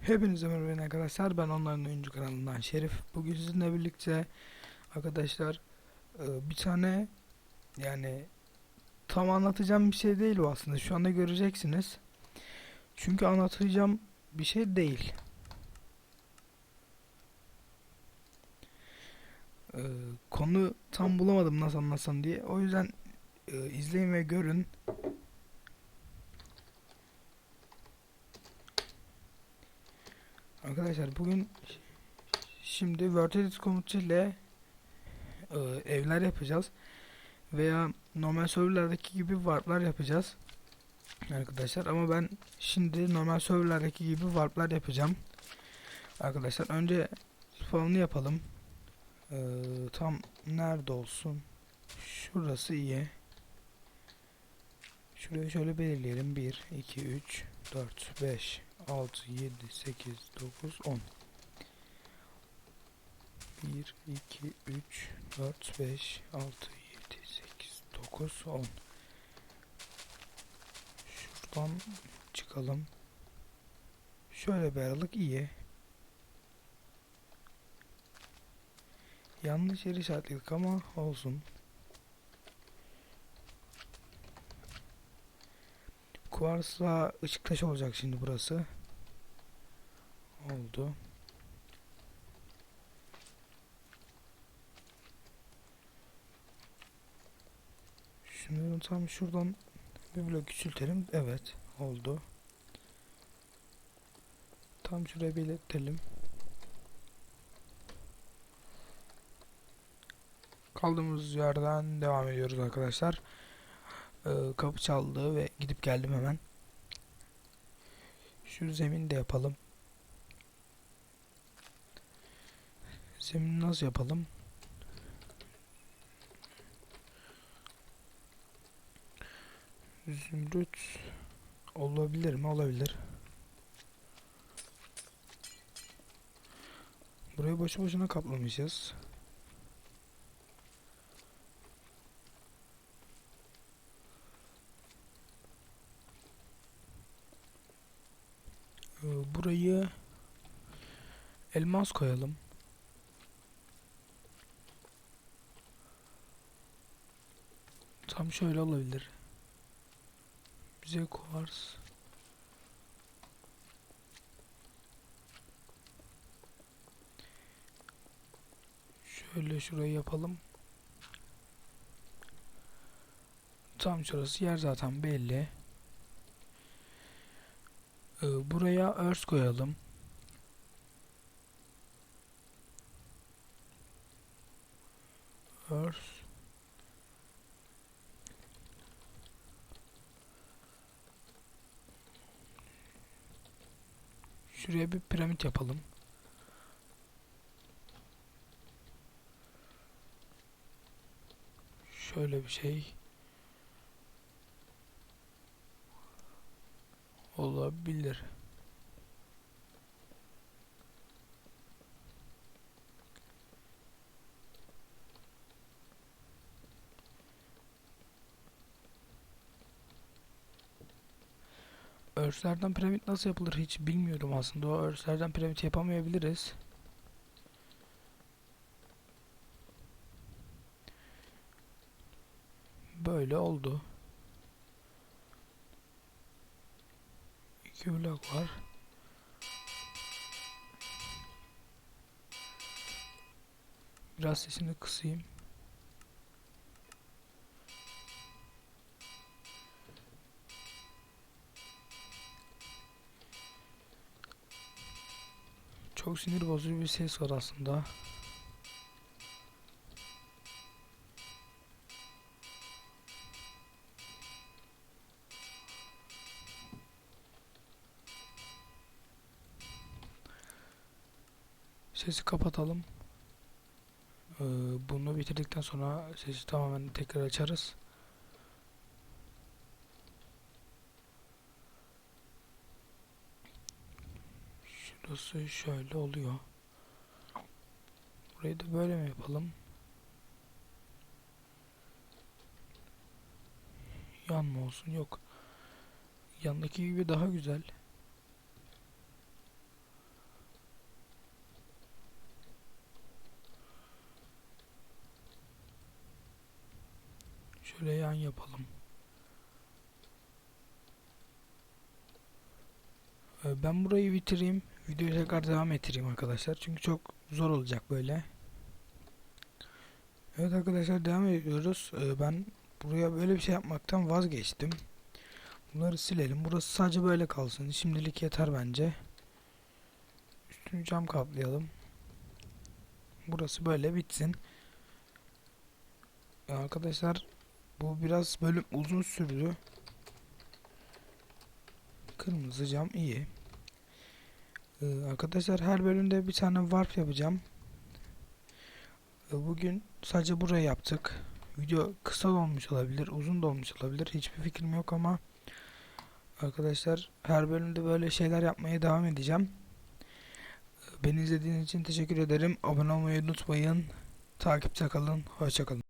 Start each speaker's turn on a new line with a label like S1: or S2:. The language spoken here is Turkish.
S1: Hepinize merhaba arkadaşlar. Ben onların oyuncu kanalından Şerif. Bugün sizinle birlikte arkadaşlar e, bir tane yani tam anlatacağım bir şey değil bu aslında. Şu anda göreceksiniz. Çünkü anlatacağım bir şey değil. E, konu tam bulamadım nasıl anlatsam diye. O yüzden e, izleyin ve görün. Arkadaşlar bugün şimdi Word Edit komutu ile e, evler yapacağız veya normal serverlerdeki gibi warplar yapacağız arkadaşlar. Ama ben şimdi normal serverlerdeki gibi warplar yapacağım. Arkadaşlar önce spawn'ı yapalım. E, tam nerede olsun? Şurası iyi. Şurayı şöyle belirleyelim. 1 2 3 4 5 6, 7, 8, 9, 10. 1, 2, 3, 4, 5, 6, 7, 8, 9, 10. Şuradan çıkalım. Şöyle bir aralık iyi. Yanlış yeri işaretledik ama olsun. Kuvarsla ışık olacak şimdi burası. Oldu. Şunu tam şuradan bir blok küçültelim. Evet, oldu. Tam şuraya bir iletelim. Kaldığımız yerden devam ediyoruz arkadaşlar. Ee, kapı çaldı ve gidip geldim hemen. Şu zemini de yapalım. Zemini nasıl yapalım? Zümrüt olabilir mi? Olabilir. Burayı boşu boşuna kaplamışız. Ee, Burayı elmas koyalım. Tam şöyle olabilir. Bize kuvars. Şöyle şurayı yapalım. Tam şurası yer zaten belli. Ee, buraya örs koyalım. Örs. Şuraya bir piramit yapalım. Şöyle bir şey. Olabilir. Örslerden piramit nasıl yapılır hiç bilmiyorum aslında. O örslerden piramit yapamayabiliriz. Böyle oldu. İki blok var. Biraz sesini kısayım. Çok sinir bozucu bir ses var aslında. Sesi kapatalım. Ee, bunu bitirdikten sonra sesi tamamen tekrar açarız. burası şöyle oluyor. Burayı da böyle mi yapalım? Yan mı olsun? Yok. Yandaki gibi daha güzel. Şöyle yan yapalım. Ee, ben burayı bitireyim. Videoyu tekrar devam ettireyim arkadaşlar. Çünkü çok zor olacak böyle. Evet arkadaşlar devam ediyoruz. Ee, Ben buraya böyle bir şey yapmaktan vazgeçtim. Bunları silelim. Burası sadece böyle kalsın. Şimdilik yeter bence. Üstünü cam kaplayalım. Burası böyle bitsin. Ee, Arkadaşlar bu biraz bölüm uzun sürdü. Kırmızı cam iyi. Ee, arkadaşlar her bölümde bir tane warp yapacağım. Ee, bugün sadece burayı yaptık. Video kısa olmuş olabilir, uzun da olmuş olabilir. Hiçbir fikrim yok ama arkadaşlar her bölümde böyle şeyler yapmaya devam edeceğim. Ee, Beni izlediğiniz için teşekkür ederim. Abone olmayı unutmayın. Takipte kalın. Hoşça kalın.